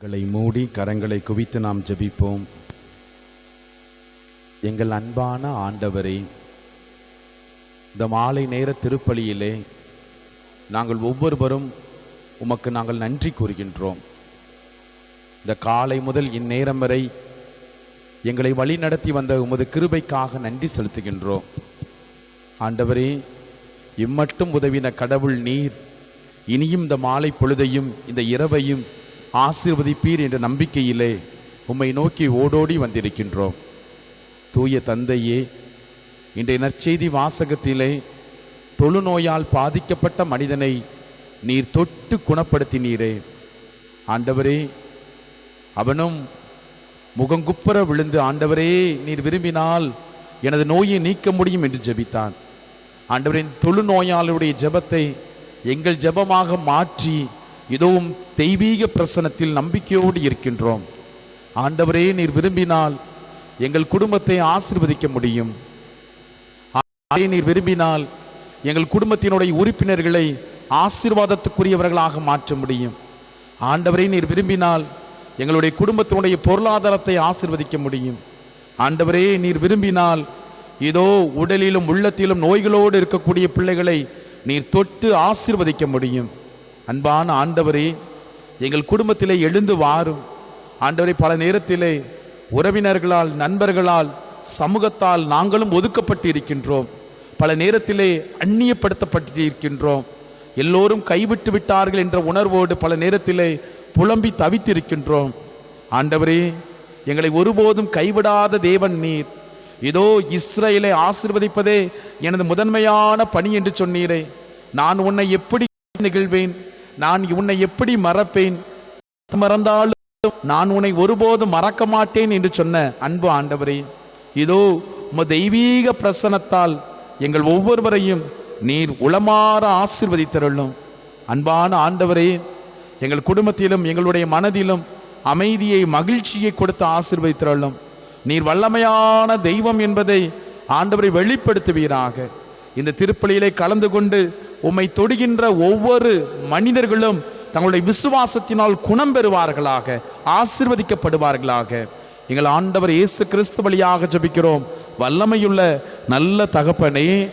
கண்களை மூடி கரங்களை குவித்து நாம் ஜெபிப்போம். எங்கள் அன்பான ஆண்டவரே இந்த மாலை நேர திருப்பலியிலே நாங்கள் ஒவ்வொருவரும் உமக்கு நாங்கள் நன்றி கூறுகின்றோம். இந்த காலை முதல் இந்நேரம் வரை எங்களை வழிநடத்தி வந்த உமது கிருபைக்காக நன்றி செலுத்துகின்றோம். ஆண்டவரே இம்மட்டும் உதவின கடவுள் நீர். இனியும் இந்த மாலை பொழுதையும் இந்த இரவையும் ஆசீர்வதிப்பீர் என்ற நம்பிக்கையிலே உம்மை நோக்கி ஓடோடி வந்திருக்கின்றோம். தூய தந்தையே இன்றைய நற்செய்தி வாசகத்திலே தொழுநோயால் பாதிக்கப்பட்ட மனிதனை நீர் தொட்டு குணப்படுத்தினீரே. ஆண்டவரே அவனும் முகங்குப்புற விழுந்து ஆண்டவரே நீர் விரும்பினால் எனது நோயை நீக்க முடியும் என்று ஜெபித்தான். ஆண்டவரின் தொழுநோயாளருடைய ஜெபத்தை எங்கள் ஜெபமாக மாற்றி இதுவும் தெய்வீக பிரசனத்தில் நம்பிக்கையோடு இருக்கின்றோம். ஆண்டவரே நீர் விரும்பினால் எங்கள் குடும்பத்தை ஆசிர்வதிக்க முடியும். நீர் விரும்பினால் எங்கள் குடும்பத்தினுடைய உறுப்பினர்களை ஆசீர்வாதத்துக்குரியவர்களாக மாற்ற முடியும். ஆண்டவரை நீர் விரும்பினால் எங்களுடைய குடும்பத்தினுடைய பொருளாதாரத்தை ஆசிர்வதிக்க முடியும். ஆண்டவரே நீர் விரும்பினால் இதோ உடலிலும் உள்ளத்திலும் நோய்களோடு இருக்கக்கூடிய பிள்ளைகளை நீர் தொட்டு ஆசிர்வதிக்க முடியும். அன்பான ஆண்டவரே எங்கள் குடும்பத்திலே எழுந்து வாரும். ஆண்டவரை பல நேரத்திலே உறவினர்களால் நண்பர்களால் சமூகத்தால் நாங்களும் ஒதுக்கப்பட்டு இருக்கின்றோம் பல நேரத்திலே அந்நியப்படுத்தப்பட்டு இருக்கின்றோம் எல்லோரும் கைவிட்டு விட்டார்கள் என்ற உணர்வோடு பல நேரத்திலே புலம்பி தவித்திருக்கின்றோம். ஆண்டவரே எங்களை ஒருபோதும் கைவிடாத தேவன் நீர். இதோ இஸ்ரேலை ஆசிர்வதிப்பதே எனது முதன்மையான பணி என்று சொன்னீரே. நான் உன்னை எப்படி நிகழ்வேன்? நான் உன்னை எப்படி மறப்பேன்? மறந்தாலும் நான் உன்னை ஒருபோதும் மறக்க மாட்டேன் என்று சொன்ன அன்பு ஆண்டவரே. இதோ உம தெய்வீக பிரசனத்தால் எங்கள் ஒவ்வொருவரையும் நீர் உளமாற ஆசிர்வதித்தருளும். அன்பான ஆண்டவரே எங்கள் குடும்பத்திலும் எங்களுடைய மனதிலும் அமைதியை மகிழ்ச்சியை கொடுத்து ஆசிர்வதித்தருளும். நீர் வல்லமையான தெய்வம் என்பதை ஆண்டவரை வெளிப்படுத்துவீராக. இந்த திருப்பலியிலே கலந்து கொண்டு உம்மை தொடுகின்ற ஒவ்வொரு மனிதர்களும் தங்களுடைய விசுவாசத்தினால் குணம் பெறுவார்களாக ஆசிர்வதிக்கப்படுவார்களாக. எங்கள் ஆண்டவர் இயேசு கிறிஸ்து வழியாக ஜபிக்கிறோம். வல்லமையுள்ள நல்ல தகப்பனே